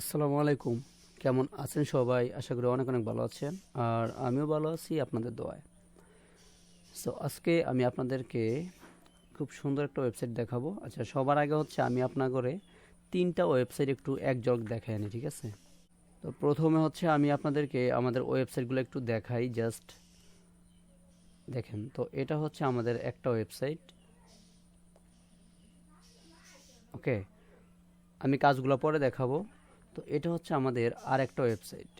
আসসালামু আলাইকুম। কেমন আছেন সবাই? আশা করি অনেক অনেক ভালো আছেন। আর আমিও ভালো আছি আপনাদের দোয়ায়। সো আজকে আমি আপনাদেরকে খুব সুন্দর একটা ওয়েবসাইট দেখাবো। আচ্ছা সবার আগে হচ্ছে আমি আপনার করে তিনটা ওয়েবসাইট একটু এক দেখাই আনি ঠিক আছে? তো প্রথমে হচ্ছে আমি আপনাদেরকে আমাদের ওয়েবসাইটগুলো একটু দেখাই জাস্ট দেখেন, তো এটা হচ্ছে আমাদের একটা ওয়েবসাইট ওকে আমি কাজগুলো পরে দেখাবো। তো এটা হচ্ছে আমাদের আর একটা ওয়েবসাইট।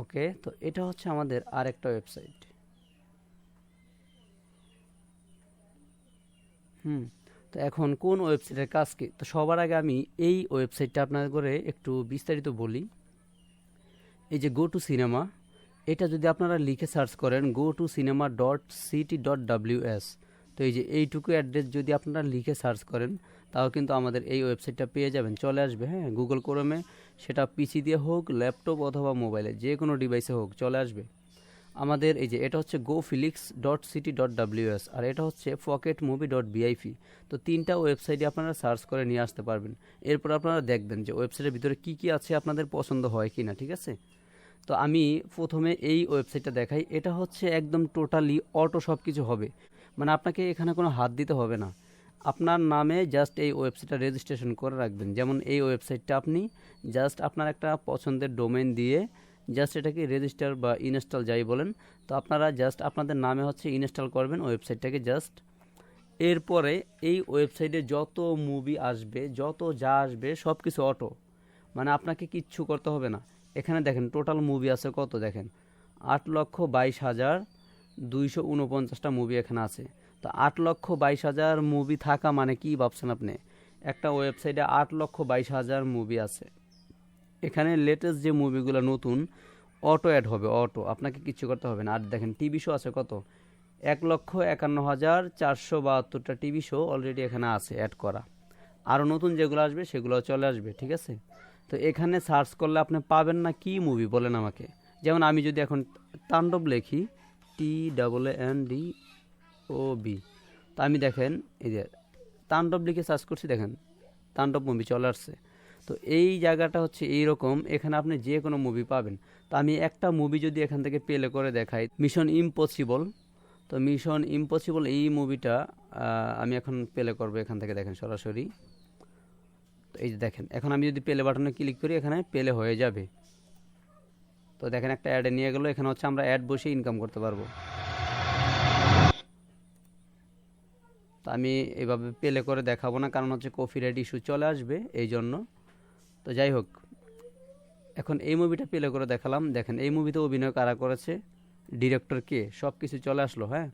ওকে, তো এটা হচ্ছে আমাদের আর একটা ওয়েবসাইট। হুম, তো এখন কোন ওয়েবসাইটের কাজ কি? তো সবার আগে আমি এই ওয়েবসাইটটা আপনাদের করে একটু বিস্তারিত বলি। এই যে গো টু সিনেমা এটা যদি আপনারা লিখে সার্চ করেন go to cinema dot city dot W S তো এই যে এইটুকু অ্যাড্রেস যদি আপনারা লিখে সার্চ করেন, তাও কিন্তু আমাদের এই ওয়েবসাইটটা পেয়ে যাবেন। চলে আসবে হ্যাঁ গুগল ক্রোমে সেটা পিসি দিয়ে হোক ল্যাপটপ অথবা মোবাইলে যে কোনো ডিভাইসে হোক, চলে আসবে। আমাদের এই যে এটা হচ্ছে go flix dot city dot W S আর এটা হচ্ছে পকেট মুভি ডট বিআইপি তো তিনটা ওয়েবসাইটে আপনারা সার্চ করে নিয়ে আসতে পারবেন। এরপর আপনারা দেখবেন যে ওয়েবসাইটের ভিতরে কি কি আছে আপনাদের পছন্দ হয় কি না ঠিক আছে? তো আমি প্রথমে এই ওয়েবসাইটটা দেখাই। এটা হচ্ছে একদম টোটালি অটো সব কিছু হবে। মানে আপনাকে এখানে কোনো হাত দিতে হবে না। আপনার নামে জাস্ট এই ওয়েবসাইটটা রেজিস্ট্রেশন করে রাখবেন। যেমন এই ওয়েবসাইটটা আপনি জাস্ট আপনার একটা পছন্দের ডোমেন দিয়ে জাস্ট এটাকে রেজিস্টার বা ইনস্টল যাই বলেন, তো আপনারা জাস্ট আপনাদের নামে হচ্ছে ইনস্টল করবেন ওয়েবসাইটটাকে জাস্ট এরপরে এই ওয়েবসাইটে যত মুভি আসবে, যত যা আসবে সব কিছু অটো মানে আপনাকে কিচ্ছু করতে হবে না। এখানে দেখেন টোটাল মুভি আছে কত দেখেন? আট লক্ষ বাইশ হাজার দুইশো উনপঞ্চাশটা মুভি এখানে আছে। তো আট লক্ষ বাইশ হাজার মুভি থাকা মানে কি ভাবছেন আপনি? একটা ওয়েবসাইটে আট লক্ষ বাইশ হাজার মুভি আছে। এখানে লেটেস্ট যে মুভিগুলো নতুন অটো অ্যাড হবে অটো আপনাকে কিছু করতে হবে না। আর দেখেন টিভি শো আছে কত? এক লক্ষ একান্ন হাজার চারশো বাহাত্তরটা টিভি শো অলরেডি এখানে আছে অ্যাড করা। আরও নতুন যেগুলো আসবে সেগুলো চলে আসবে, ঠিক আছে? তো এখানে সার্চ করলে আপনি পাবেন না কি মুভি বলেন আমাকে। যেমন আমি যদি এখন তাণ্ডব লেখি T double N D O B তো আমি দেখেন, এই যে তাণ্ডব লিখে সার্চ করছি, দেখেন, তাণ্ডব মুভি চলে আসছে। তো এই জায়গাটা হচ্ছে এই রকম এখানে আপনি যে কোনো মুভি পাবেন। তো আমি একটা মুভি যদি এখান থেকে পেলে করে দেখাই মিশন ইম্পসিবল তো মিশন ইম্পসিবল এই মুভিটা আমি এখন পেলে করব এখান থেকে, দেখেন সরাসরি। তো এই যে দেখেন, এখন আমি যদি পেলে বাটনে ক্লিক করি, এখানে পেলে হয়ে যাবে। তো দেখেন একটা অ্যাডে নিয়ে গেলো, এখানে হচ্ছে আমরা অ্যাড বসে ইনকাম করতে পারব। তো আমি এভাবে পেলে করে দেখাবো না, কারণ হচ্ছে কফি কপিরাইট ইস্যু চলে আসবে এই জন্য। তো যাই হোক, এখন এই মুভিটা পেলে করে দেখালাম। দেখেন, এই মুভিতে অভিনয় কারা করেছে ডিরেক্টর কে সব কিছু চলে আসলো হ্যাঁ?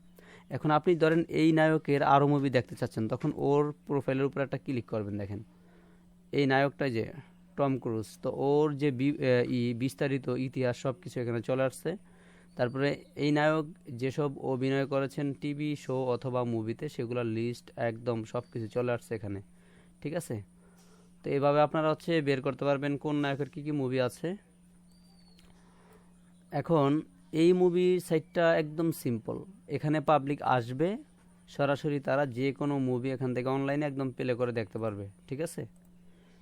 এখন আপনি ধরেন এই নায়কের আরও মুভি দেখতে চাচ্ছেন, তখন ওর প্রোফাইলের উপর একটা ক্লিক করবেন, দেখেন। এই নায়কটা যে টম ক্রুজ। তো ওর যে বিস্তারিত ইতিহাস সব কিছু এখানে চলে আসছে। তারপরে এই নায়ক যেসব অভিনয় করেছেন টিভি শো অথবা মুভিতে, সেগুলোর লিস্ট একদম সব কিছু চলে আসছে এখানে। ঠিক আছে? তো এভাবে আপনারা হচ্ছে বের করতে পারবেন কোন নায়কের কী কী মুভি আছে। এখন এই মুভির সাইটটা একদম সিম্পল এখানে পাবলিক আসবে, সরাসরি তারা যে কোনো মুভি এখান থেকে অনলাইনে একদম প্লে করে দেখতে পারবে। ঠিক আছে?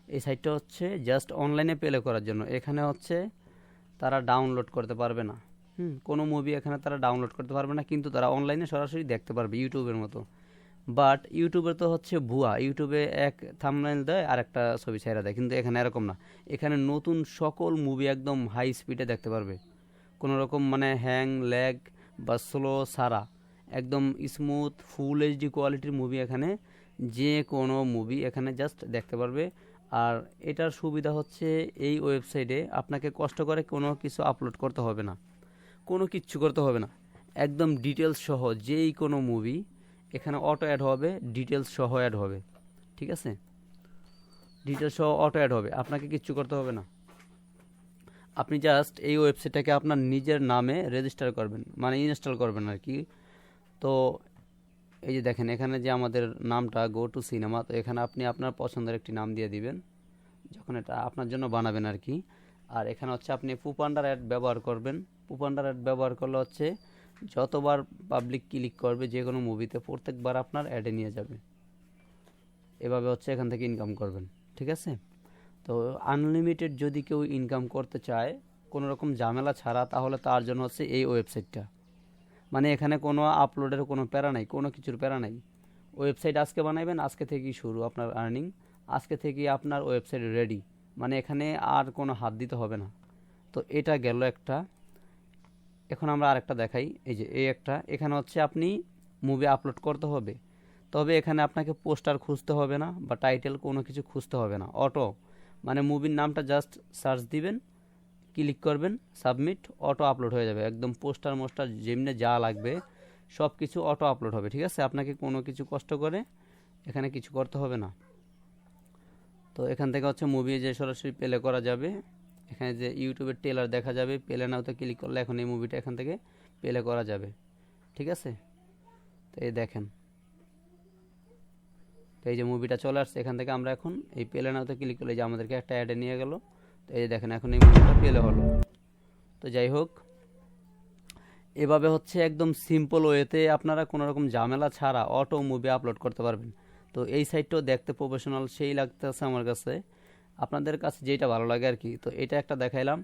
এই সাইটটা হচ্ছে জাস্ট অনলাইনে প্লে করার জন্য। এখানে হচ্ছে তারা ডাউনলোড করতে পারবে না। হুম, কোনো মুভি এখানে তারা ডাউনলোড করতে পারবে না, কিন্তু তারা অনলাইনে সরাসরি দেখতে পারবে ইউটিউবের মতো। বাট ইউটিউবে তো হচ্ছে ভুয়া। ইউটিউবে এক থামলাইন দেয় আর একটা ছবি ছেড়া দেয়, কিন্তু এখানে এরকম না। এখানে নতুন সকল মুভি একদম হাই স্পিডে দেখতে পারবে। কোনো রকম মানে হ্যাং ল্যাগ বা স্লো সারা। একদম স্মুথ ফুল এইচডি কোয়ালিটির মুভি এখানে যে কোনো মুভি এখানে জাস্ট দেখতে পারবে। আর এটার সুবিধা হচ্ছে এই ওয়েবসাইটে আপনাকে কষ্ট করে কোনো কিছু আপলোড করতে হবে না। কোনো কিচ্ছু করতে হবে না। একদম ডিটেলস সহ যেই কোনো মুভি এখানে অটো অ্যাড হবে ডিটেলস সহ অ্যাড হবে। ঠিক আছে? ডিটেলস সহ অটো অ্যাড হবে, আপনাকে কিচ্ছু করতে হবে না। আপনি জাস্ট এই ওয়েবসাইটটাকে আপনার নিজের নামে রেজিস্টার করবেন মানে ইনস্টল করবেন আর কি। তো এই যে দেখেন, এখানে যে আমাদের নামটা গো টু সিনেমা তো এখানে আপনি আপনার পছন্দের একটি নাম দিয়ে দিবেন, যখন এটা আপনার জন্য বানাবেন আর কি। আর এখানে হচ্ছে আপনি পুপান্ডার অ্যাড ব্যবহার করবেন। পুপান্ডার অ্যাড ব্যবহার করলে হচ্ছে যতবার পাবলিক ক্লিক করবে, যে কোনো মুভিতে প্রত্যেকবার আপনার অ্যাডে নিয়ে যাবে। এভাবে হচ্ছে এখান থেকে ইনকাম করবেন, ঠিক আছে? তো আনলিমিটেড যদি কেউ ইনকাম করতে চায়, কোনো রকম ঝামেলা ছাড়া, তাহলে তার জন্য হচ্ছে এই ওয়েবসাইটটা মানে এখানে কোনো আপলোডের কোনো প্যারা নাই, কোনো কিছুর প্যারা নাই। ওয়েবসাইট আজকে বানাবেন আজকে থেকেই শুরু আপনার আর্নিং আজকে থেকেই আপনার ওয়েবসাইট রেডি মানে এখানে আর কোনো হাত দিতে হবে না। তো এটা গেল একটা। এখন আমরা আরেকটা দেখাই, এই যে এই একটা। এখানে হচ্ছে আপনি মুভি আপলোড করতে হবে। তবে এখানে আপনাকে পোস্টার খুঁজতে হবে না বা টাইটেল কোনো কিছু খুঁজতে হবে না। অটো মানে মুভির নামটা জাস্ট সার্চ দিবেন। ক্লিক করবেন, সাবমিট, অটো আপলোড হয়ে যাবে। একদম পোস্টার মোস্টার যেমনি যা লাগবে সব কিছু অটো আপলোড হবে, ঠিক আছে? আপনাকে কোনো কিছু কষ্ট করে এখানে কিছু করতে হবে না। তো এখান থেকে হচ্ছে মুভি যে সরাসরি প্লে করা যাবে, এখানে যে ইউটিউবের টেলার দেখা যাবে প্লে নাওতে ক্লিক করলে এখন এই মুভিটা এখান থেকে প্লে করা যাবে, ঠিক আছে? তো এই দেখেন। তো এই যে মুভিটা চলে আসছে, এখান থেকে আমরা এখন এই প্লে নাওতে ক্লিক করলে যে আমাদেরকে একটা অ্যাডে নিয়ে গেল। এই যে দেখেন, এখন এই মুভিটা পেলে হলো তো যাই হোক, এভাবে হচ্ছে একদম সিম্পল ওয়েতে আপনারা কোনো রকম ঝামেলা ছাড়া অটো মুভি আপলোড করতে পারবেন। তো এই সাইটটাও দেখতে প্রফেশনাল সেই লাগতেছে আমার কাছে। আপনাদের কাছে যেটা ভালো লাগে আর কি, তো এটা একটা দেখাইলাম।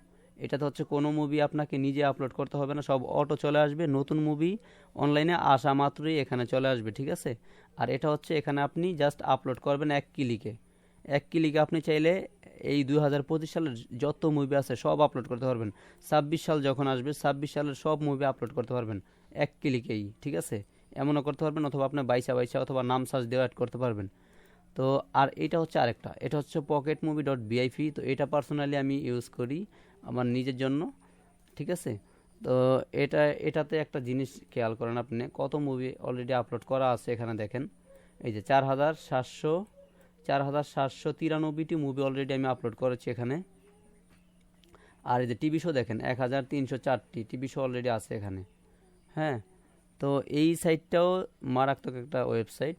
এটাতে হচ্ছে কোনো মুভি আপনাকে নিজে আপলোড করতে হবে না, সব অটো চলে আসবে, নতুন মুভি অনলাইনে আসা মাত্রই এখানে চলে আসবে, ঠিক আছে? আর এটা হচ্ছে এখানে আপনি জাস্ট আপলোড করবেন এক ক্লিকে এক ক্লিকে আপনি চাইলে এই দুই হাজার পঁচিশ সালের যত মুভি আছে সব আপলোড করতে পারবেন। ছাব্বিশ সাল যখন আসবে, ছাব্বিশ সালের সব মুভি আপলোড করতে পারবেন। এক ক্লিকেই ঠিক আছে? এমনও করতে পারবেন অথবা আপনি বাইসা বাইসা অথবা নাম সার্চ দিয়ে অ্যাড করতে পারবেন। তো আর এটা হচ্ছে আরেকটা, এটা হচ্ছে পকেট মুভি ডট বিআইপি তো এটা পার্সোনালি আমি ইউজ করি আমার নিজের জন্য, ঠিক আছে? তো এটা, এটাতে একটা জিনিস খেয়াল করেন আপনি, কত মুভি অলরেডি আপলোড করা আছে এখানে দেখেন। এই যে চার হাজার সাতশো চার হাজার সাতশো তিরানব্বইটি মুভি অলরেডি আমি আপলোড করেছি এখানে। আর এই যে টিভি শো দেখেন এক হাজার তিনশো চারটি টিভি শো অলরেডি আছে এখানে। হ্যাঁ তো এই সাইটটাও মারাত্মক একটা ওয়েবসাইট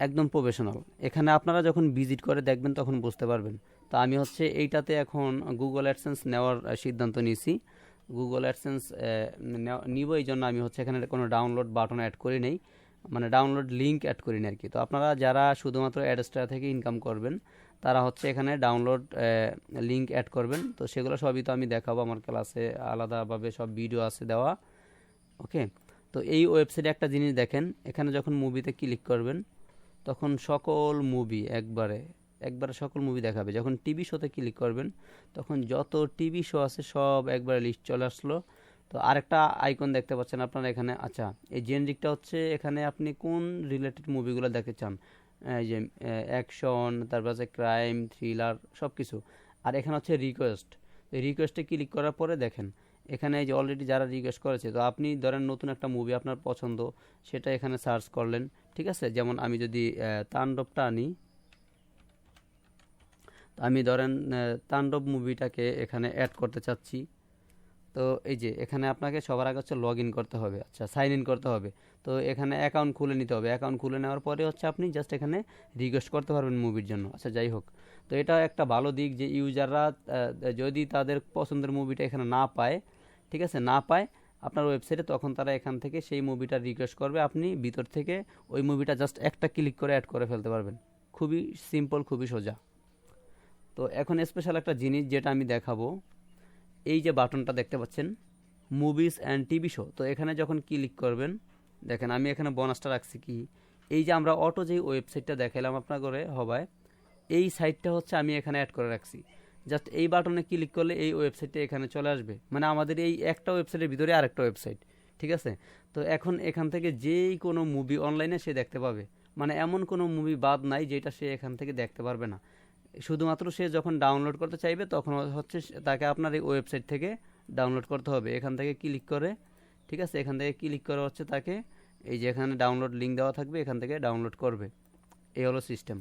একদম প্রফেশনাল এখানে আপনারা যখন ভিজিট করে দেখবেন তখন বুঝতে পারবেন। তো আমি হচ্ছে এইটাতে এখন গুগল অ্যাডসেন্স নেওয়ার সিদ্ধান্ত নিয়েছি। গুগল অ্যাডসেন্স নিব এই জন্য আমি হচ্ছে এখানে কোনো ডাউনলোড বাটন অ্যাড করি নেই। মানে ডাউনলোড লিঙ্ক অ্যাড করিনি আর কি তো আপনারা যারা শুধুমাত্র অ্যাডস্টার থেকে ইনকাম করবেন, তারা হচ্ছে এখানে ডাউনলোড লিঙ্ক অ্যাড করবেন। তো সেগুলো সবই তো আমি দেখাবো, আমার ক্লাসে আলাদাভাবে সব ভিডিও আছে দেওয়া। ওকে? তো এই ওয়েবসাইটে একটা জিনিস দেখেন, এখানে যখন মুভিতে ক্লিক করবেন, তখন সকল মুভি একবারে একবারে সকল মুভি দেখাবে। যখন টিভি শোতে ক্লিক করবেন, তখন যত টিভি শো আছে সব একবারে লিস্ট চলে আসলো। তো আরেকটা আইকন দেখতে পাচ্ছেন আপনারা এখানে। আচ্ছা এই জেনরিকটা হচ্ছে এখানে আপনি কোন রিলেটেড মুভিগুলো দেখতে চান? যে অ্যাকশন তারপর আছে ক্রাইম থ্রিলার সব কিছু আর এখানে হচ্ছে রিকোয়েস্ট এই রিকোয়েস্টে ক্লিক করার পরে দেখেন, এখানে এই যে অলরেডি যারা রিকোয়েস্ট করেছে, তো আপনি ধরেন নতুন একটা মুভি আপনার পছন্দ, সেটা এখানে সার্চ করলেন, ঠিক আছে? যেমন আমি যদি তাণ্ডবটা আনি আমি ধরেন তাণ্ডব মুভিটাকে এখানে অ্যাড করতে চাচ্ছি। তো এই যে, এখানে আপনাকে সবার আগে হচ্ছে লগ ইন করতে হবে আচ্ছা সাইন ইন করতে হবে। তো এখানে অ্যাকাউন্ট খুলে নিতে হবে। অ্যাকাউন্ট খুলে নেওয়ার পরে হচ্ছে আপনি জাস্ট এখানে রিকোয়েস্ট করতে পারবেন মুভির জন্য। আচ্ছা যাই হোক। তো এটা একটা ভালো দিক যে ইউজাররা যদি তাদের পছন্দের মুভিটা এখানে না পায়, ঠিক আছে, না পায়, আপনার ওয়েবসাইটে তখন তারা এখান থেকে সেই মুভিটা রিকোয়েস্ট করবে। আপনি ভিতর থেকে ওই মুভিটা জাস্ট একটা ক্লিক করে অ্যাড করে ফেলতে পারবেন। খুবই সিম্পল খুবই সোজা। তো এখন স্পেশাল একটা জিনিস যেটা আমি দেখাবো। এই যে বাটনটা দেখতে পাচ্ছেন মুভিজ অ্যান্ড টিভি শো তো এখানে যখন ক্লিক করবেন, দেখেন আমি এখানে বোনাসটা রাখছি কি? এই যে আমরা অটো যে ওয়েবসাইটটা দেখালাম আপনার করে হবায়, এই সাইটটা হচ্ছে আমি এখানে অ্যাড করে রাখছি। জাস্ট এই বাটনে ক্লিক করলে এই ওয়েবসাইটটা এখানে চলে আসবে। মানে আমাদের এই একটা ওয়েবসাইটের ভিতরে আরেকটা ওয়েবসাইট ঠিক আছে? তো এখন এখান থেকে যেই কোনো মুভি অনলাইনে সে দেখতে পাবে। মানে এমন কোনো মুভি বাদ নাই যেটা সে এখান থেকে দেখতে পারবে না। শুধুমাত্র সে যখন ডাউনলোড করতে চাইবে, তখন হচ্ছে তাকে আপনার এই ওয়েবসাইট থেকে ডাউনলোড করতে হবে। এখান থেকে ক্লিক করে, ঠিক আছে? এখান থেকে ক্লিক করে হচ্ছে তাকে, এই যে এখানে ডাউনলোড লিঙ্ক দেওয়া থাকবে, এখান থেকে ডাউনলোড করবে। এই হলো সিস্টেম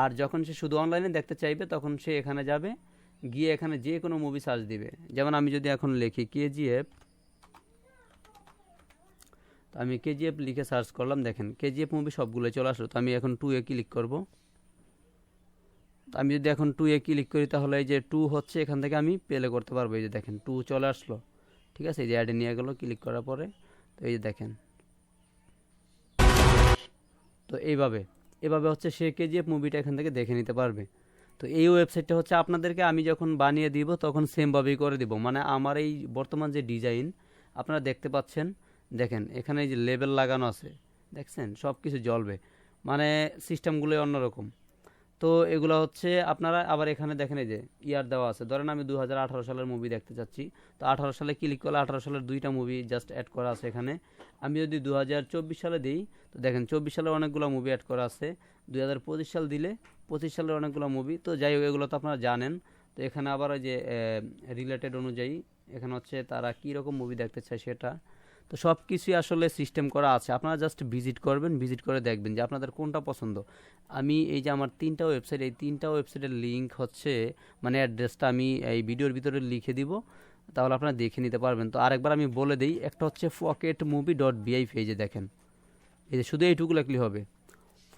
আর যখন সে শুধু অনলাইনে দেখতে চাইবে, তখন সে এখানে যাবে, গিয়ে এখানে যে কোনো মুভি সার্চ দিবে। যেমন আমি যদি এখন লিখি কেজিএফ তো আমি কেজিএফ লিখে সার্চ করলাম, দেখেন কেজিএফ মুভি সবগুলো চলে আসলো, তো আমি এখন টু এ ক্লিক করব। আমি যদি এখন টু এ ক্লিক করি তাহলে এই যে টু হচ্ছে, এখান থেকে আমি প্লে করতে পারব। এই যে দেখেন টু চলে আসলো। ঠিক আছে? এই যে অ্যাডে নিয়ে গেলো ক্লিক করার পরে, তো এই যে দেখেন। তো এইভাবে, এভাবে হচ্ছে সে কেজিএফ মুভিটা এখান থেকে দেখে নিতে পারবে। তো এই ওয়েবসাইটটা হচ্ছে আপনাদেরকে আমি যখন বানিয়ে দিব, তখন সেমভাবেই করে দিব। মানে আমার এই বর্তমান যে ডিজাইন আপনারা দেখতে পাচ্ছেন। দেখেন, এখানে এই যে লেবেল লাগানো আছে। দেখছেন? সব কিছু জ্বলবে। মানে সিস্টেমগুলো অন্যরকম। তো এগুলো হচ্ছে আপনারা আবার এখানে দেখেন এই যে ইয়ার দেওয়া আছে। ধরেন আমি দু হাজার আঠারো সালের মুভি দেখতে চাচ্ছি। তো আঠারো সালে ক্লিক করলে আঠারো সালের দুইটা মুভি জাস্ট অ্যাড করা আছে এখানে। আমি যদি দু হাজার চব্বিশ সালে দিই, তো দেখেন চব্বিশ সালে অনেকগুলো মুভি অ্যাড করা আছে। দু হাজার পঁচিশ সাল দিলে পঁচিশ সালের অনেকগুলো মুভি তো যাই হোক, এগুলো তো আপনারা জানেন। তো এখানে আবার ওই যে রিলেটেড অনুযায়ী এখানে হচ্ছে তারা কী রকম মুভি দেখতে চায় সেটা। তো সব কিছুই আসলে সিস্টেম করা আছে। আপনারা জাস্ট ভিজিট করবেন ভিজিট করে দেখবেন যে আপনাদের কোনটা পছন্দ। আমি এই যে আমার তিনটা ওয়েবসাইট এই তিনটা ওয়েবসাইটের লিঙ্ক হচ্ছে মানে অ্যাড্রেসটা আমি এই ভিডিওর ভিতরে লিখে দিব, তাহলে আপনারা দেখে নিতে পারবেন। তো আরেকবার আমি বলে দিই, একটা হচ্ছে পকেট মুভি ডট বিআইপি এই যে দেখেন। এই যে শুধু এইটুকু লেখলেই হবে।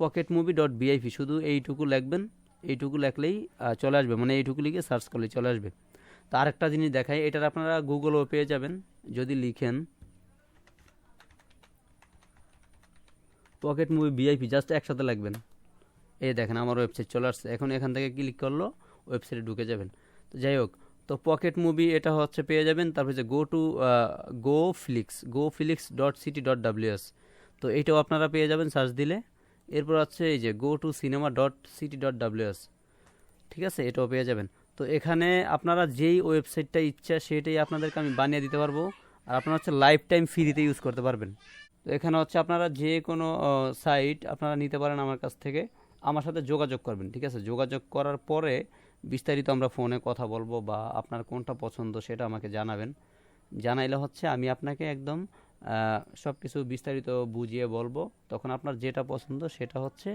পকেট মুভি ডট বিআইপি শুধু এইটুকু লিখবেন, এইটুকু লেখলেই চলে আসবে। মানে এইটুকু লিখে সার্চ করলেই চলে আসবে। তো আরেকটা জিনিস দেখাই, এটার আপনারা গুগলও পেয়ে যাবেন, যদি লিখেন। পকেট মুভি ভিআইপি জাস্ট একসাথে লাগবেন। এই দেখেন, আমার ওয়েবসাইট চলে আসছে। এখন এখান থেকে ক্লিক করল ওয়েবসাইটে ঢুকে যাবেন। তো যাই হোক, তো পকেট মুভি এটা হচ্ছে পেয়ে যাবেন। তারপর যে go to go flix go flix dot city dot W S তো এইটাও আপনারা পেয়ে যাবেন সার্চ দিলে। এরপর হচ্ছে এই যে go to cinema dot city dot W S ঠিক আছে? এটাও পেয়ে যাবেন। তো এখানে আপনারা যেই ওয়েবসাইটটা ইচ্ছা, সেটাই আপনাদেরকে আমি বানিয়ে দিতে পারব। আর আপনারা হচ্ছে লাইফ টাইম ফ্রিতে ইউজ করতে পারবেন। তো এখানে হচ্ছে আপনারা যে কোনো সাইট আপনারা নিতে পারেন আমার কাছ থেকে। আমার সাথে যোগাযোগ করবেন, ঠিক আছে? যোগাযোগ করার পরে বিস্তারিত আমরা ফোনে কথা বলব বা আপনার কোনটা পছন্দ সেটা আমাকে জানাবেন। জানাইলে হচ্ছে আমি আপনাকে একদম সব কিছু বিস্তারিত বুঝিয়ে বলব। তখন আপনার যেটা পছন্দ সেটা হচ্ছে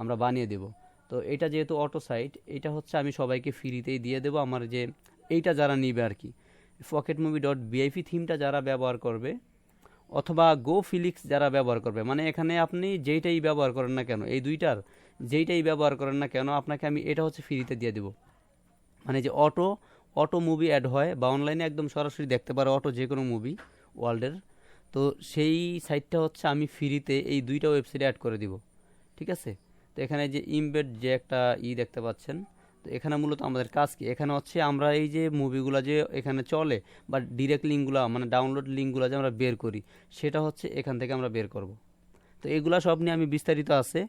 আমরা বানিয়ে দেব। তো এটা যেহেতু অটো সাইট এটা হচ্ছে আমি সবাইকে ফ্রিতেই দিয়ে দেবো। আমার যে, এইটা যারা নিবে আর কি। পকেট মুভি ডট বিআইপি থিমটা যারা ব্যবহার করবে অথবা গো ফিলিক্স যারা ব্যবহার করবে মানে এখানে আপনি যেইটাই ব্যবহার করেন না কেন, এই দুইটার যেইটাই ব্যবহার করেন না কেন, আপনাকে আমি এটা হচ্ছে ফ্রিতে দিয়ে দেবো। মানে যে অটো অটো মুভি অ্যাড হয় বা অনলাইনে একদম সরাসরি দেখতে পারে, অটো যে কোনো মুভি ওয়ার্ল্ডের তো সেই সাইটটা হচ্ছে আমি ফ্রিতে এই দুইটা ওয়েবসাইটে অ্যাড করে দিব, ঠিক আছে? তো এখানে যে ইমবেড যে একটা ই দেখতে পাচ্ছেন এখানে মূলত আমাদের কাজ কি? এখানে হচ্ছে আমরা এই যে মুভিগুলো যে এখানে চলে বা ডিরেক্ট লিঙ্কগুলো মানে ডাউনলোড লিঙ্কগুলো যে আমরা বের করি, সেটা হচ্ছে এখান থেকে আমরা বের করব। তো এগুলো সব নিয়ে আমি বিস্তারিত আছে।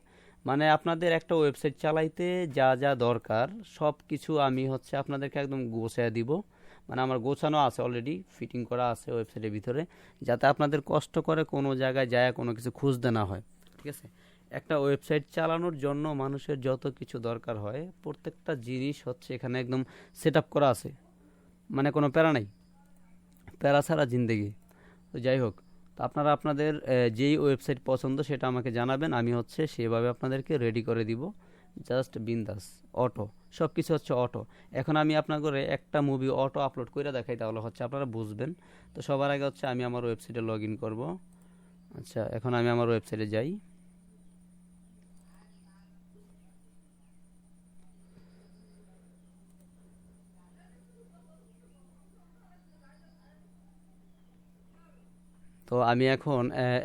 মানে আপনাদের একটা ওয়েবসাইট চালাইতে যা যা দরকার সব কিছু আমি হচ্ছে আপনাদেরকে একদম গোছায় দিব। মানে আমার গোছানো আছে অলরেডি ফিটিং করা আছে ওয়েবসাইটের ভিতরে, যাতে আপনাদের কষ্ট করে কোনো জায়গায় যায় কোনো কিছু খুঁজতে না হয়। ঠিক আছে? একটা ওয়েবসাইট চালানোর জন্য মানুষের যত কিছু দরকার হয়, প্রত্যেকটা জিনিস হচ্ছে এখানে একদম সেট আপ করা আছে। মানে কোনো প্যারা নাই। প্যারা ছাড়া জিন্দেগি। তো যাই হোক, তো আপনারা আপনাদের যেই ওয়েবসাইট পছন্দ সেটা আমাকে জানাবেন, আমি হচ্ছে সেভাবে আপনাদেরকে রেডি করে দিব। জাস্ট বিন্দাস, অটো সব কিছু হচ্ছে অটো। এখন আমি আপনার করে একটা মুভি অটো আপলোড করে দেখাই, তাহলে হচ্ছে আপনারা বুঝবেন। তো সবার আগে হচ্ছে আমি আমার ওয়েবসাইটে লগ ইন করব। আচ্ছা এখন আমি আমার ওয়েবসাইটে যাই। তো আমি এখন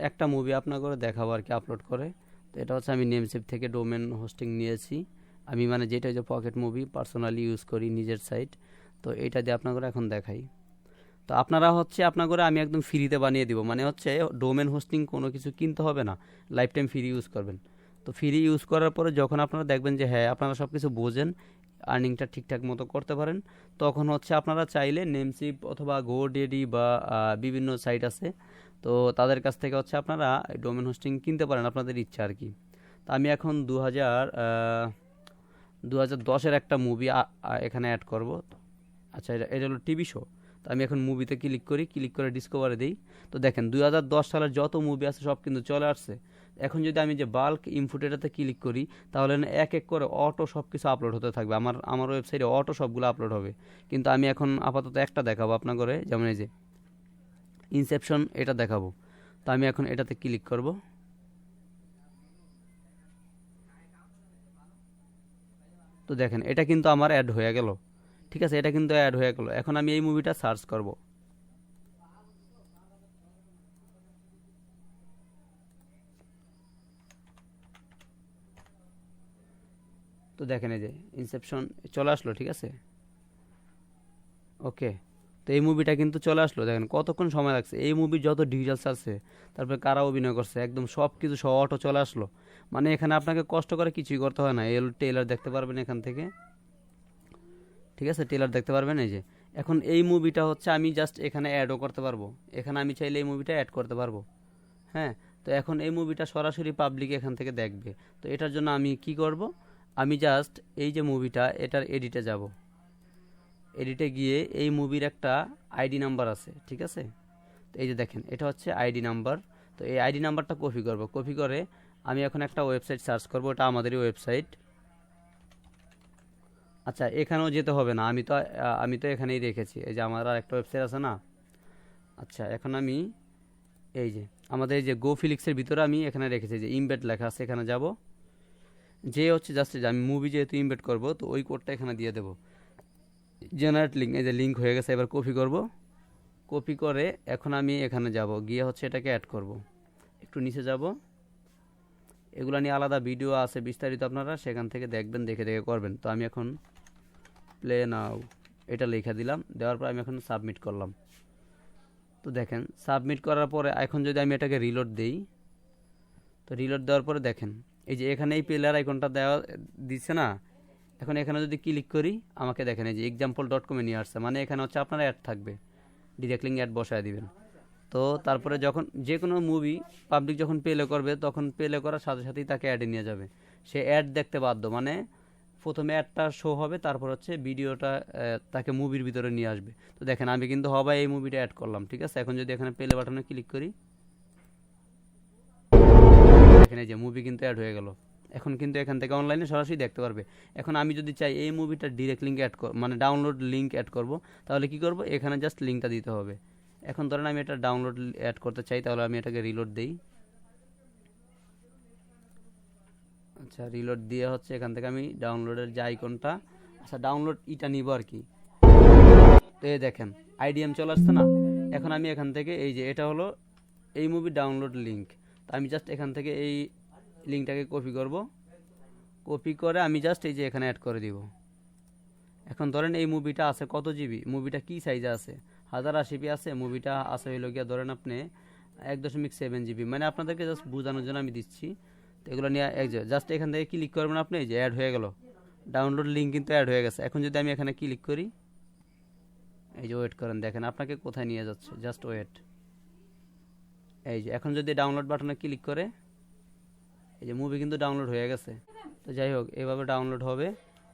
একটা মুভি আপনার করে দেখাবো আর কি আপলোড করে। তো এটা হচ্ছে আমি নেমসেপ থেকে ডোমেন হোস্টিং নিয়েছি। আমি মানে যেটা যে পকেট মুভি পার্সোনালি ইউজ করি নিজের সাইট তো এইটা দিয়ে আপনার করে এখন দেখাই। তো আপনারা হচ্ছে আপনার করে আমি একদম ফ্রিতে বানিয়ে দিব। মানে হচ্ছে ডোমেন হোস্টিং কোনো কিছু কিনতে হবে না। লাইফ টাইম ফ্রি ইউজ করবেন। তো ফ্রি ইউজ করার পরে যখন আপনারা দেখবেন যে হ্যাঁ আপনারা সব কিছু বোঝেন আর্নিংটা ঠিকঠাক মতো করতে পারেন, তখন হচ্ছে আপনারা চাইলে নেমসিপ অথবা গো ডেডি বা বিভিন্ন সাইট আছে। তো তাদের কাছ থেকে হচ্ছে আপনারা ডোমেন হোস্টিং কিনতে পারেন, আপনাদের ইচ্ছা আর কি। তো আমি এখন দু হাজার দু হাজার দশের একটা মুভি এখানে অ্যাড করব। আচ্ছা এটা এটা হলো টিভি শো তো আমি এখন মুভিতে ক্লিক করি ক্লিক করে ডিসকভারে দিই। তো দেখেন দুই হাজার দশ সালের যত মুভি আছে সব কিন্তু চলে আসছে। এখন যদি আমি যে বাল্ক ইনপুট এটাতে ক্লিক করি, তাহলে এক এক করে অটো সব কিছু আপলোড হতে থাকবে। আমার আমার ওয়েবসাইটে অটো সবগুলো আপলোড হবে। কিন্তু আমি এখন আপাতত একটা দেখাবো আপনার করে যেমন এই যে ইনসেপশন এটা দেখাবো। তো আমি এখন এটাতে ক্লিক করব। তো দেখেন, এটা কিন্তু আমার অ্যাড হয়ে গেল। ঠিক আছে, এটা কিন্তু অ্যাড হয়ে গেল। এখন আমি এই মুভিটা সার্চ করব। তো দেখেন এই যে ইনসেপশন চলে আসলো, ঠিক আছে? ওকে তো এই মুভিটা কিন্তু চলে আসলো। দেখেন কতক্ষণ সময় লাগছে? এই মুভির যত ডিটেলস আছে তারপরে কারা অভিনয় করছে, একদম সব কিছু সব অটো চলে আসলো। মানে এখানে আপনাকে কষ্ট করে কিছুই করতে হয় না। এল টেলার দেখতে পারবেন এখান থেকে। ঠিক আছে? টেলার দেখতে পারবেন এই যে। এখন এই মুভিটা হচ্ছে আমি জাস্ট এখানে অ্যাডও করতে পারব। এখানে আমি চাইলে এই মুভিটা অ্যাড করতে পারব। হ্যাঁ? তো এখন এই মুভিটা সরাসরি পাবলিক এখান থেকে দেখবে। তো এটার জন্য আমি কি করব? আমি জাস্ট এই যে মুভিটা এটার এডিটে যাব। এডিটে গিয়ে এই মুভির একটা আইডি নাম্বার আছে, ঠিক আছে? তো এই যে দেখেন, এটা হচ্ছে আইডি নাম্বার। তো এই আইডি নাম্বারটা কপি করব। কপি করে আমি এখন একটা ওয়েবসাইট সার্চ করব, এটা আমাদেরই ওয়েবসাইট। আচ্ছা এখানেও যেতে হবে না, আমি তো আমি তো এখানেই রেখেছি। এই যে আমার আর একটা ওয়েবসাইট আছে না? আচ্ছা এখন আমি এই যে, আমাদের এই যে গো ফিলিক্সের ভিতরে আমি এখানে রেখেছি যে ইমবেড লেখা আছে, এখানে যাব। যে হচ্ছে জাস্ট আমি মুভি যেহেতু ইমবেড করব, তো ওই কোডটা এখানে দিয়ে দেবো। জেনারেট লিঙ্ক এই যে লিঙ্ক হয়ে গেছে, এবার কপি করব। কপি করে এখন আমি এখানে যাব, গিয়ে হচ্ছে এটাকে অ্যাড করব। একটু নিচে যাব। এগুলো নিয়ে আলাদা ভিডিও আছে, বিস্তারিত আপনারা সেখান থেকে দেখবেন, দেখে দেখে করবেন। তো আমি এখন প্লে নাও এটা লিখে দিলাম। দেওয়ার পর আমি এখন সাবমিট করলাম। তো দেখেন সাবমিট করার পরে এখন যদি আমি এটাকে রিলোড দেই, তো রিলোড দেওয়ার পরে দেখেন, এই যে এখানে এই প্লেয়ার আইকনটা দেওয়া দিচ্ছে না এখন এখানে যদি ক্লিক করি, আমাকে দেখেন এই যে এক্সাম্পল ডট কমে নিয়ে আসছে। মানে এখানে হচ্ছে আপনার অ্যাড থাকবে। ডিরেক্ট লিঙ্ক অ্যাড বসায় দিবেন। তো তারপরে যখন যে কোনো মুভি পাবলিক যখন পেলে করবে, তখন পেলে করার সাথে সাথেই তাকে অ্যাডে নিয়ে যাবে। সে অ্যাড দেখতে বাধ্য। মানে প্রথমে অ্যাডটা শো হবে, তারপর হচ্ছে ভিডিওটা তাকে মুভির ভিতরে নিয়ে আসবে। তো দেখেন, আমি কিন্তু হবাই এই মুভিটা অ্যাড করলাম, ঠিক আছে? এখন যদি এখানে পেলে বাটনে ক্লিক করি এখানে যে মুভি কিন্তু অ্যাড হয়ে গেল। এখন কিন্তু এখান থেকে অনলাইনে সরাসরি দেখতে পারবে। এখন আমি যদি চাই এই মুভিটা ডিরেক্ট লিঙ্ক অ্যাড মানে ডাউনলোড লিঙ্ক অ্যাড করব, তাহলে কি করব? এখানে জাস্ট লিঙ্কটা দিতে হবে। এখন ধরেন আমি এটা ডাউনলোড অ্যাড করতে চাই, তাহলে আমি এটাকে রিলোড দিই। আচ্ছা রিলোড দিয়ে হচ্ছে এখান থেকে আমি ডাউনলোডের যে আইকনটা আচ্ছা ডাউনলোড ইটা নিব আর কি। তো এই দেখেন আইডিএম চলে আসছে না? এখন আমি এখান থেকে এই যে এটা হলো এই মুভি ডাউনলোড লিঙ্ক তো আমি জাস্ট এখান থেকে এই লিঙ্কটাকে কপি করব। কপি করে আমি জাস্ট এই যে এখানে অ্যাড করে দিব। এখন ধরেন এই মুভিটা আছে কত জিবি মুভিটা কি সাইজে আছে? হাজার আশি পি আছে, মুভিটা আছে হইল গিয়া ধরেন আপনি এক দশমিক সেভেন জিবি মানে আপনাদেরকে জাস্ট বোঝানোর জন্য আমি দিচ্ছি। তো এগুলো নিয়ে এক জাস্ট এখান থেকে ক্লিক করবেন আপনি, এই যে অ্যাড হয়ে গেল। ডাউনলোড লিঙ্ক কিন্তু অ্যাড হয়ে গেছে। এখন যদি আমি এখানে ক্লিক করি, এই যে ওয়েট করেন, দেখেন আপনাকে কোথায় নিয়ে যাচ্ছে? জাস্ট ওয়েট এই যে, এখন যদি ডাউনলোড বাটনে ক্লিক করে এই যে মুভি কিন্তু ডাউনলোড হয়ে গেছে। তো যাই হোক, এভাবে ডাউনলোড হবে।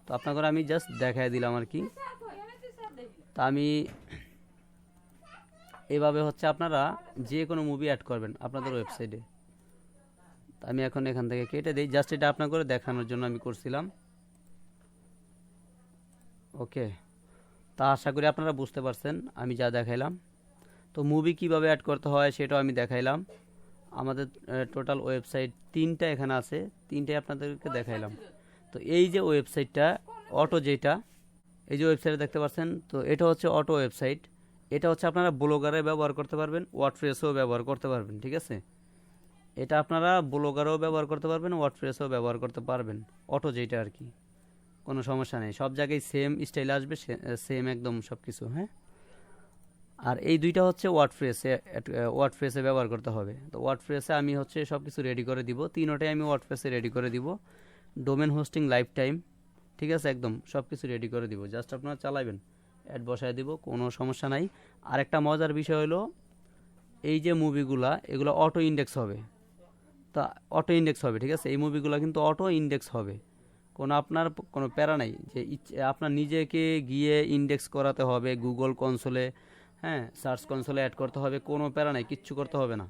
তো আপনাকে আমি জাস্ট দেখাই দিলাম আর কি। তা আমি এভাবে হচ্ছে আপনারা যে কোনো মুভি অ্যাড করবেন আপনাদের ওয়েবসাইটে তা আমি এখন এখান থেকে কেটে দিই। জাস্ট এটা আপনার করে দেখানোর জন্য আমি করছিলাম। ওকে। তা আশা করি আপনারা বুঝতে পারছেন। আমি যা দেখাইলাম। তো মুভি কীভাবে অ্যাড করতে হয় সেটাও আমি দেখাইলাম। আমাদের টোটাল ওয়েবসাইট তিনটা এখানে আছে, তিনটাই আপনাদেরকে দেখাইলাম। তো এই যে ওয়েবসাইটটা অটো যেটা, এই যে ওয়েবসাইটে দেখতে পাচ্ছেন, তো এটা হচ্ছে অটো ওয়েবসাইট এটা হচ্ছে আপনারা ব্লগারে ব্যবহার করতে পারবেন ওয়ার্ডপ্রেসেও ব্যবহার করতে পারবেন, ঠিক আছে? এটা আপনারা ব্লগারেও ব্যবহার করতে পারবেন ওয়ার্ডপ্রেসেও ব্যবহার করতে পারবেন অটো যেটা আর কি। কোনো সমস্যা নেই, সব জায়গায় সেম স্টাইল আসবে সেম একদম সব কিছু হ্যাঁ? আর এই দুইটা হচ্ছে ওয়ার্ড ফ্রেসে ওয়ার্ড ফ্রেসে ব্যবহার করতে হবে। তো ওয়ার্ড ফ্রেসে আমি হচ্ছে সব কিছু রেডি করে দিব। তিনোটাই আমি ওয়ার্ড ফ্রেসে রেডি করে দিব। ডোমেন হোস্টিং লাইফ টাইম ঠিক আছে? একদম সব কিছু রেডি করে দিব। জাস্ট আপনারা চালাবেন। অ্যাড বসায় দিব, কোনো সমস্যা নাই। আরেকটা মজার বিষয় হলো, এই যে মুভিগুলা, এগুলো অটো ইন্ডেক্স হবে। তা অটো ইন্ডেক্স হবে, ঠিক আছে? এই মুভিগুলো কিন্তু অটো ইন্ডেক্স হবে। কোনো আপনার কোনো প্যারা নাই যে আপনার নিজেকে গিয়ে ইন্ডেক্স করাতে হবে গুগল কনসোলে হ্যাঁ সার্চ কনসোলে অ্যাড করতে হবে, কোনো প্যারা নাই, কিচ্ছু করতে হবে না।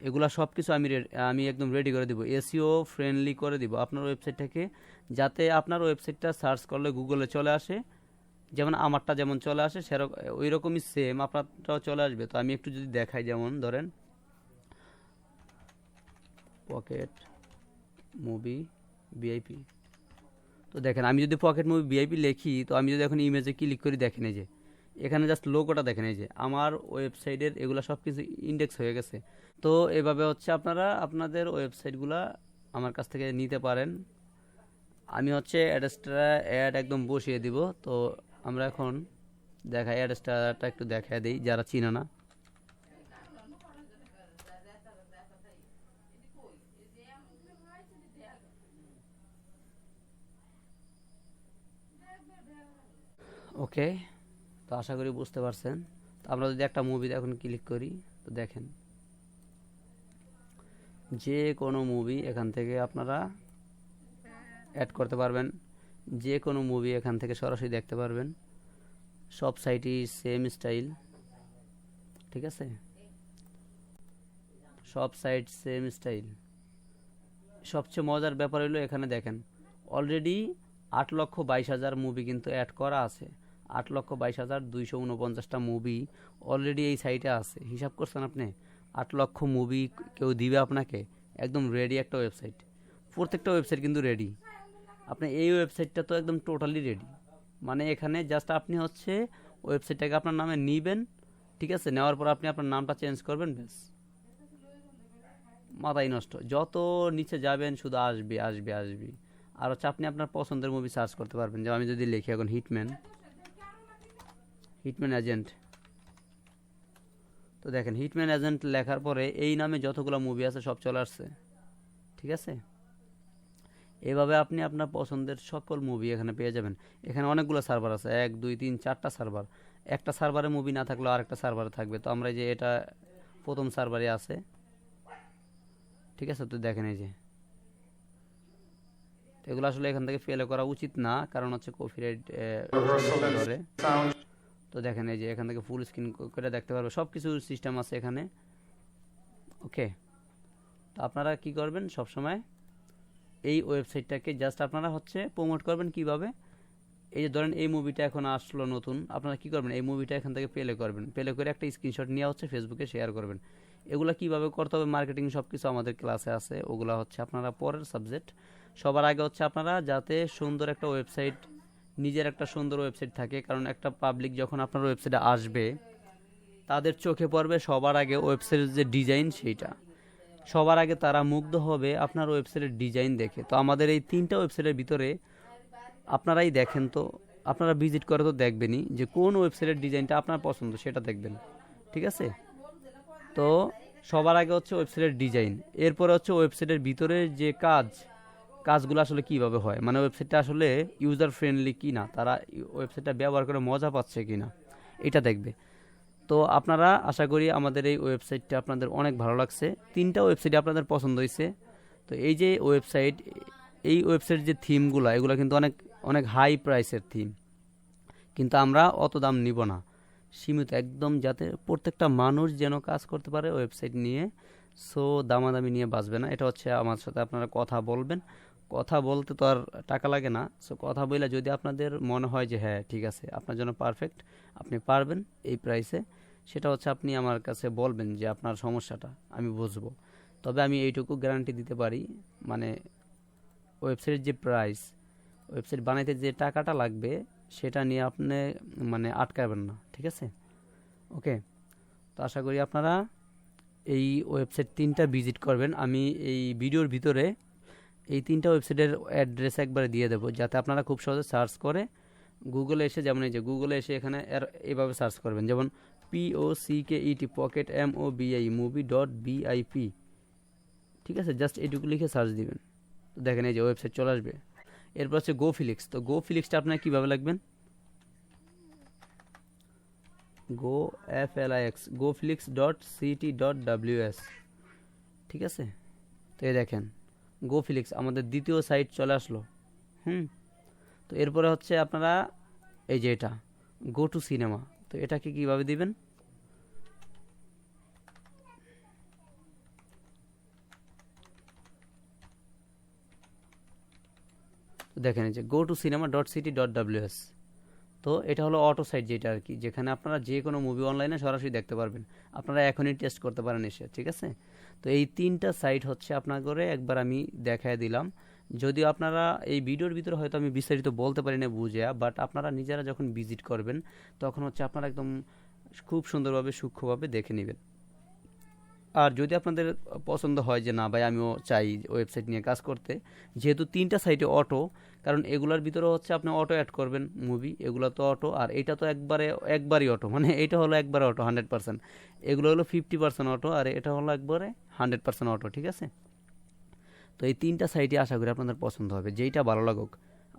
এগুলো সব কিছু আমি আমি একদম রেডি করে দিব। এসিও ফ্রেন্ডলি করে দিব আপনার ওয়েবসাইটটাকে যাতে আপনার ওয়েবসাইটটা সার্চ করলে গুগলে চলে আসে। যেমন আমারটা যেমন চলে আসে সেরকম ওই রকমই সেম আপনারটাও চলে আসবে। তো আমি একটু যদি দেখাই যেমন, ধরেন। পকেট মুভি ভিআইপি তো দেখেন, আমি যদি পকেট মুভি ভিআইপি লিখি, তো আমি যদি এখন ইমেজে ক্লিক করি, দেখেন এই যে এখানে জাস্ট লোগোটা দেখেন, এই যে আমার ওয়েবসাইটের এগুলো সব কিছু ইন্ডেক্স হয়ে গেছে। তো এভাবে হচ্ছে আপনারা আপনাদের ওয়েবসাইটগুলা আমার কাছ থেকে নিতে পারেন। আমি হচ্ছে অ্যাড্রেসটা অ্যাড একদম বসিয়ে দিব। তো আমরা এখন দেখা অ্যাড্রেসটা একটু দেখা দিই, যারা চিনে না। ওকে তো আশা করি বুঝতে পারছেন। তো আমরা যদি একটা মুভি এখন ক্লিক করি, তো দেখেন। যে কোনো মুভি এখান থেকে আপনারা অ্যাড করতে পারবেন। যে কোনো মুভি এখান থেকে সরাসরি দেখতে পারবেন। সব সাইটই সেম স্টাইল ঠিক আছে? সব সাইট সেম স্টাইল সবচেয়ে মজার ব্যাপার হলো এখানে দেখেন অলরেডি আট লক্ষ বাইশ হাজার মুভি কিন্তু অ্যাড করা আছে। আট লক্ষ বাইশ হাজার দুইশো উনপঞ্চাশটা মুভি অলরেডি এই সাইটে আছে। হিসাব করছেন আপনি? আট লক্ষ মুভি কেউ দিবে আপনাকে? একদম রেডি একটা ওয়েবসাইট প্রত্যেকটা ওয়েবসাইট কিন্তু রেডি আপনি এই ওয়েবসাইটটা তো একদম টোটালি রেডি মানে এখানে জাস্ট আপনি হচ্ছে ওয়েবসাইটটাকে আপনার নামে নিবেন, ঠিক আছে? নেওয়ার পর আপনি আপনার নামটা চেঞ্জ করবেন, ব্যাস। মাথায় নষ্ট। যত নিচে যাবেন, শুধু আসবে আসবে আসবে। আর হচ্ছে আপনি আপনার পছন্দের মুভি সার্চ করতে পারবেন। যেমন আমি যদি লিখি এখন হিটম্যান হিটম্যান এজেন্ট তো দেখেন হিটম্যান এজেন্ট লেখার পরে এই নামে যতগুলো মুভি আছে সব চলে আসছে। ঠিক আছে? এভাবে আপনি আপনার পছন্দের সকল মুভি এখানে পেয়ে যাবেন। এখানে অনেকগুলো সার্ভার আছে। এক দুই তিন চারটা সার্ভার একটা সার্ভারে মুভি না থাকলেও আরেকটা সার্ভারে থাকবে। তো আমরা এই যে এটা প্রথম সার্ভারে আছে। ঠিক আছে? তো দেখেন এই যে। এগুলো আসলে এখান থেকে ফেলে করা উচিত না। কারণ হচ্ছে কপিরাইট তো দেখেন এই যে এখান থেকে ফুল স্ক্রিন করে দেখতে পারবে। সব কিছু সিস্টেম আছে এখানে। ওকে তো আপনারা কি করবেন সব সময় এই ওয়েবসাইটটাকে জাস্ট আপনারা হচ্ছে প্রমোট করবেন কীভাবে? এই যে ধরেন এই মুভিটা এখন আসলো নতুন, আপনারা কি করবেন? এই মুভিটা এখান থেকে প্লে করবেন। প্লে করে একটা স্ক্রিনশট নিয়ে হচ্ছে ফেসবুকে শেয়ার করবেন। এগুলো কীভাবে করতে হবে? মার্কেটিং সব কিছু আমাদের ক্লাসে আছে। ওগুলো হচ্ছে আপনারা পরের সাবজেক্ট সবার আগে হচ্ছে আপনারা যাতে সুন্দর একটা ওয়েবসাইট নিজের একটা সুন্দর ওয়েবসাইট থাকে, কারণ একটা পাবলিক যখন আপনার ওয়েবসাইটে আসবে, তাদের চোখে পড়বে সবার আগে ওয়েবসাইটের যে ডিজাইন সেইটা। সবার আগে তারা মুগ্ধ হবে আপনার ওয়েবসাইটের ডিজাইন দেখে। তো আমাদের এই তিনটা ওয়েবসাইটের ভিতরে আপনারাই দেখেন তো, আপনারা ভিজিট করে তো দেখবেনই যে কোন ওয়েবসাইটের ডিজাইনটা আপনার পছন্দ সেটা দেখবেন। ঠিক আছে? তো সবার আগে হচ্ছে ওয়েবসাইটের ডিজাইন এরপরে হচ্ছে ওয়েবসাইটের ভিতরে যে কাজ কাজগুলো আসলে কীভাবে হয়? মানে ওয়েবসাইটটা আসলে ইউজার ফ্রেন্ডলি কি না? তারা ওয়েবসাইটটা ব্যবহার করে মজা পাচ্ছে কি না এটা দেখবে। তো আপনারা আশা করি আমাদের এই ওয়েবসাইটটা আপনাদের অনেক ভালো লাগছে। তিনটা ওয়েবসাইট আপনাদের পছন্দ হয়েছে তো এই যে ওয়েবসাইট এই ওয়েবসাইট যে থিমগুলো এগুলো কিন্তু অনেক অনেক হাই প্রাইসের থিম কিন্তু আমরা অত দাম নিব না। সীমিত, একদম যাতে প্রত্যেকটা মানুষ যেন কাজ করতে পারে ওয়েবসাইট নিয়ে। সো দামাদামি নিয়ে বাঁচবে না। এটা হচ্ছে আমার সাথে আপনারা কথা বলবেন। কথা বলতে তো আর টাকা লাগে না। সো কথা বলে যদি আপনাদের মনে হয় যে হ্যাঁ ঠিক আছে, আপনার জন্য পারফেক্ট আপনি পারবেন এই প্রাইসে সেটা হচ্ছে আপনি আমার কাছে বলবেন যে, আপনার সমস্যাটা, আমি বুঝব। তবে আমি এইটুকু গ্যারান্টি দিতে পারি মানে ওয়েবসাইটের যে প্রাইস ওয়েবসাইট বানাইতে যে টাকাটা লাগবে, সেটা নিয়ে আপনি মানে আটকাবেন না, ঠিক আছে? ওকে তো আশা করি আপনারা এই ওয়েবসাইট তিনটা ভিজিট করবেন। আমি এই ভিডিওর ভিতরে এই তিনটা ওয়েবসাইটের অ্যাড্রেস একবারে দিয়ে দেবো, যাতে আপনারা খুব সহজে সার্চ করে গুগলে এসে, যেমন এই যে গুগলে এসে এখানে এভাবে সার্চ করবেন। যেমন P O C K E T pocket M O B I movie dot VIP ঠিক আছে? জাস্ট এইটুকু লিখে সার্চ দিবেন। তো দেখেন এই যে ওয়েবসাইট চলে আসবে। এরপর হচ্ছে গো ফিলিক্স তো গো ফিলিক্সটা আপনার কীভাবে লাগবেন? Go F L I X go flix dot city dot W S ঠিক আছে? তো এই দেখেন। গো ফিলিক্স আমাদের দ্বিতীয় সাইট চলে আসলো। হুম? তো এরপরে হচ্ছে আপনারা, এই যে এটা গো টু সিনেমা তো এটাকে কীভাবে দিবেন? দেখেন যে go to cinema dot city dot W S তো এটা হলো অটো সাইট যেটা আর কি যেখানে আপনারা যে কোনো মুভি অনলাইনে সরাসরি দেখতে পারবেন। আপনারা এখনই টেস্ট করতে পারেন এসে, ঠিক আছে? তো এই তিনটা সাইট হচ্ছে আপনার করে একবার আমি দেখায় দিলাম। যদিও আপনারা এই ভিডিওর ভিতরে হয়তো আমি বিস্তারিত বলতে পারি না বুঝে বাট আপনারা নিজেরা যখন ভিজিট করবেন, তখন হচ্ছে আপনারা একদম খুব সুন্দরভাবে, সূক্ষ্মভাবে দেখে নেবেন। আর যদি আপনাদের পছন্দ হয় যে না ভাই, আমিও চাই ওয়েবসাইট নিয়ে কাজ করতে, যেহেতু তিনটা সাইটে অটো কারণ এগুলার ভিতরে হচ্ছে আপনি অটো অ্যাড করবেন মুভি এগুলো তো অটো আর এটা তো একবারে, একবারই অটো মানে এটা হলো একবারে অটো হান্ড্রেড পার্সেন্ট এগুলো হলো ফিফটি পার্সেন্ট অটো আর এটা হলো একবারে হান্ড্রেড পার্সেন্ট অটো ঠিক আছে? তো এই তিনটা সাইটই আশা করি আপনাদের পছন্দ হবে। যেইটা ভালো লাগুক,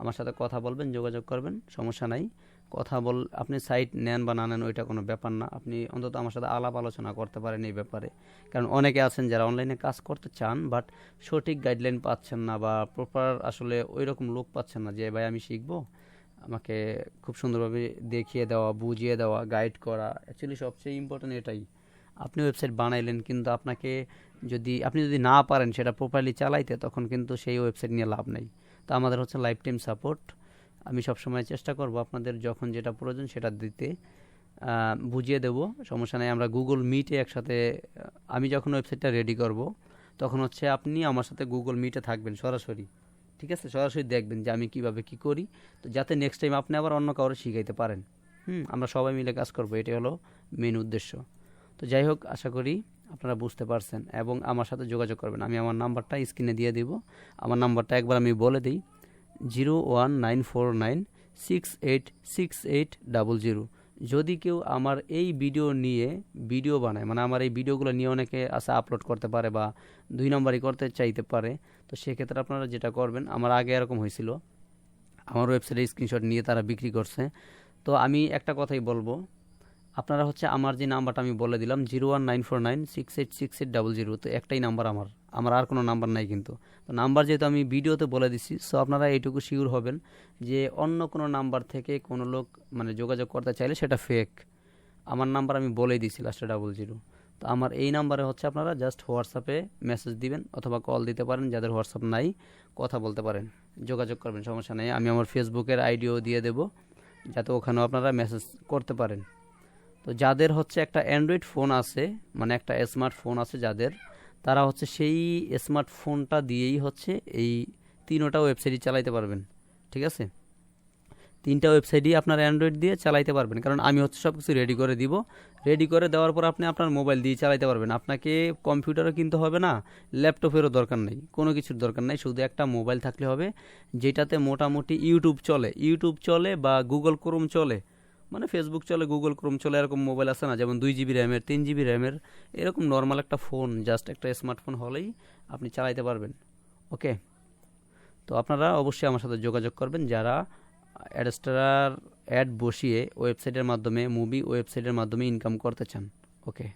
আমার সাথে কথা বলবেন, যোগাযোগ করবেন, সমস্যা নাই। কথা বল, আপনি সাইট নেন বা না নেন, ওইটা কোনো ব্যাপার না। আপনি অন্তত আমার সাথে আলাপ আলোচনা করতে পারেন এই ব্যাপারে। কারণ অনেকে আছেন যারা অনলাইনে কাজ করতে চান বাট সঠিক গাইডলাইন পাচ্ছেন না বা প্রপার আসলে ওই রকম লোক পাচ্ছেন না যে, ভাই, আমি শিখব। আমাকে খুব সুন্দরভাবে দেখিয়ে দেওয়া, বুঝিয়ে দেওয়া গাইড করা অ্যাকচুয়ালি সবচেয়ে ইম্পর্টেন্ট এটাই। আপনি ওয়েবসাইট বানাইলেন, কিন্তু আপনাকে যদি, আপনি যদি না পারেন সেটা প্রপারলি চালাইতে, তখন কিন্তু সেই ওয়েবসাইট নিয়ে লাভ নেই। তো আমাদের হচ্ছে লাইফ টাইম সাপোর্ট আমি সবসময় চেষ্টা করব আপনাদের যখন যেটা প্রয়োজন সেটা দিতে। বুঝিয়ে দেব, সমস্যা নেই, আমরা গুগল মিটে একসাথে, আমি যখন ওয়েবসাইটটা রেডি করব, তখন হচ্ছে আপনি আমার সাথে গুগল মিটে থাকবেন সরাসরি। ঠিক আছে? সরাসরি দেখবেন যে আমি কীভাবে কি করি, তো যাতে নেক্সট টাইম আপনি আবার অন্য কাউরে শিখাইতে পারেন। হুম, আমরা সবাই মিলে কাজ করব, এটাই হলো মেন উদ্দেশ্য। তো যাই হোক, আশা করি আপনারা বুঝতে পারছেন, এবং আমার সাথে যোগাযোগ করবেন। আমি আমার নাম্বারটা স্ক্রিনে দিয়ে দিব। আমার নাম্বারটা একবার আমি বলে দিই। Zero one nine four nine six eight six eight double zero. যদি কেউ আমার এই ভিডিও নিয়ে ভিডিও বানায় মানে আমার এই ভিডিওগুলো নিয়ে অনেকে আছে আপলোড করতে পারে বা দুই নম্বরই করতে চাইতে পারে, তো সেক্ষেত্রে আপনারা যেটা করবেন, আমার আগে এরকম হয়েছিল, আমার ওয়েবসাইটে স্ক্রিনশট নিয়ে তারা বিক্রি করছে। তো আমি একটা কথাই বলব, আপনারা হচ্ছে আমার যে নাম্বারটা আমি বলে দিলাম, zero one nine four nine six eight six eight double zero, তো একটাই নাম্বার আমার। আমার আর কোনো নাম্বার নাই কিন্তু। তো নাম্বার যেহেতু আমি ভিডিওতে বলে দিচ্ছি সো আপনারা এইটুকু শিওর হবেন যে অন্য কোনো নাম্বার থেকে কোনো লোক মানে যোগাযোগ করতে চাইলে সেটা ফেক আমার নাম্বার আমি বলেই দিয়েছি লাস্টে ডাবল জিরো তো আমার এই নাম্বারে হচ্ছে আপনারা জাস্ট হোয়াটসঅ্যাপে মেসেজ দিবেন অথবা কল দিতে পারেন, যাদের হোয়াটসঅ্যাপ নাই, কথা বলতে পারেন। যোগাযোগ করবেন, সমস্যা নেই। আমি আমার ফেসবুকের আইডিও দিয়ে দেব, যাতে ওখানেও আপনারা মেসেজ করতে পারেন। তো যাদের হচ্ছে একটা অ্যান্ড্রয়েড ফোন আছে মানে একটা স্মার্টফোন আছে যাদের তারা হচ্ছে সেই স্মার্টফোনটা দিয়েই হচ্ছে এই তিনোটা ওয়েবসাইটই চালাইতে পারবেন, ঠিক আছে? তিনটা ওয়েবসাইটই আপনার অ্যান্ড্রয়েড দিয়ে চালাইতে পারবেন, কারণ আমি হচ্ছে সব কিছু রেডি করে দিব। রেডি করে দেওয়ার পর আপনি আপনার মোবাইল দিয়ে চালাইতে পারবেন। আপনাকে কম্পিউটারও কিনতে হবে না ল্যাপটপেরও দরকার নেই, কোনো কিছুর দরকার নেই, শুধু একটা মোবাইল থাকলে হবে, যেটাতে মোটামুটি ইউটিউব চলে। ইউটিউব চলে বা গুগল ক্রোম চলে। মানে ফেসবুক চলে গুগল ক্রোম চলে, এরকম মোবাইল আছে না? যেমন দুই জিবি র্যামের তিন জিবি র্যামের এরকম নর্মাল একটা ফোন জাস্ট একটা স্মার্টফোন হলেই আপনি চালাইতে পারবেন। ওকে তো আপনারা অবশ্যই আমার সাথে যোগাযোগ করবেন। যারা অ্যাডস্টার অ্যাড বসিয়ে ওয়েবসাইটের মাধ্যমে মুভি ওয়েবসাইটের মাধ্যমে ইনকাম করতে চান। ওকে